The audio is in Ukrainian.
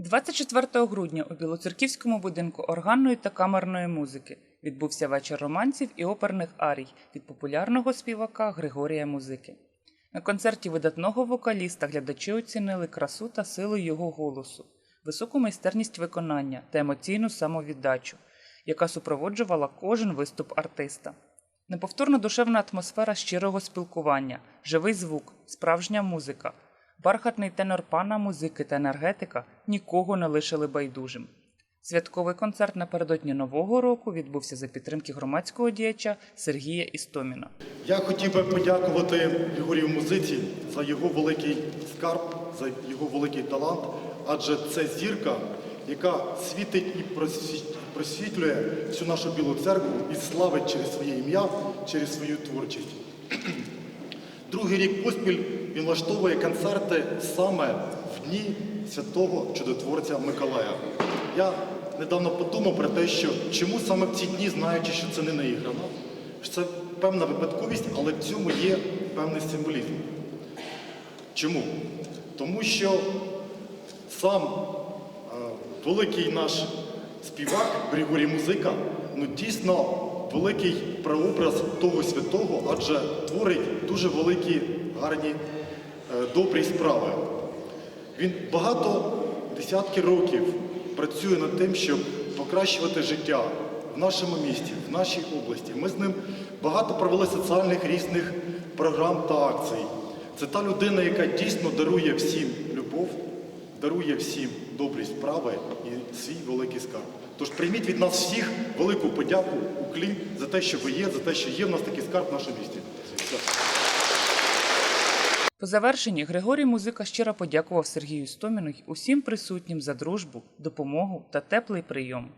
24 грудня у Білоцерківському будинку органної та камерної музики відбувся вечір романців і оперних арій від популярного співака Григорія Музики. На концерті видатного вокаліста глядачі оцінили красу та силу його голосу, високу майстерність виконання та емоційну самовіддачу, яка супроводжувала кожен виступ артиста. Неповторна душевна атмосфера щирого спілкування, живий звук, справжня музика, бархатний тенор пана музики та енергетика нікого не лишили байдужим. Святковий концерт напередодні Нового року відбувся за підтримки громадського діяча Сергія Істоміна. Я хотів би подякувати Григорію Музиці за його великий скарб, за його великий талант, адже це зірка, яка світить і просвітлює всю нашу білу церкву і славить через своє ім'я, через свою творчість. Другий рік поспіль він влаштовує концерти саме в дні святого чудотворця Миколая. Я недавно подумав про те, що чому саме в ці дні, знаючи, що це не наіграно, що це певна випадковість, але в цьому є певний символізм. Чому? Тому що сам е, великий наш співак Григорій Музика, ну дійсно великий прообраз того святого, адже творить дуже великі, гарні, е, добрі справи. Він багато десятки років працює над тим, щоб покращувати життя в нашому місті, в нашій області. Ми з ним багато провели соціальних різних програм та акцій. Це та людина, яка дійсно дарує всім любов, дарує всім добрі справи і свій великий скарб. Тож прийміть від нас всіх велику подяку, уклін за те, що ви є, за те, що є в нас такий скарб в нашому місті. По завершенні Григорій Музика щиро подякував Сергію Стоміну й усім присутнім за дружбу, допомогу та теплий прийом.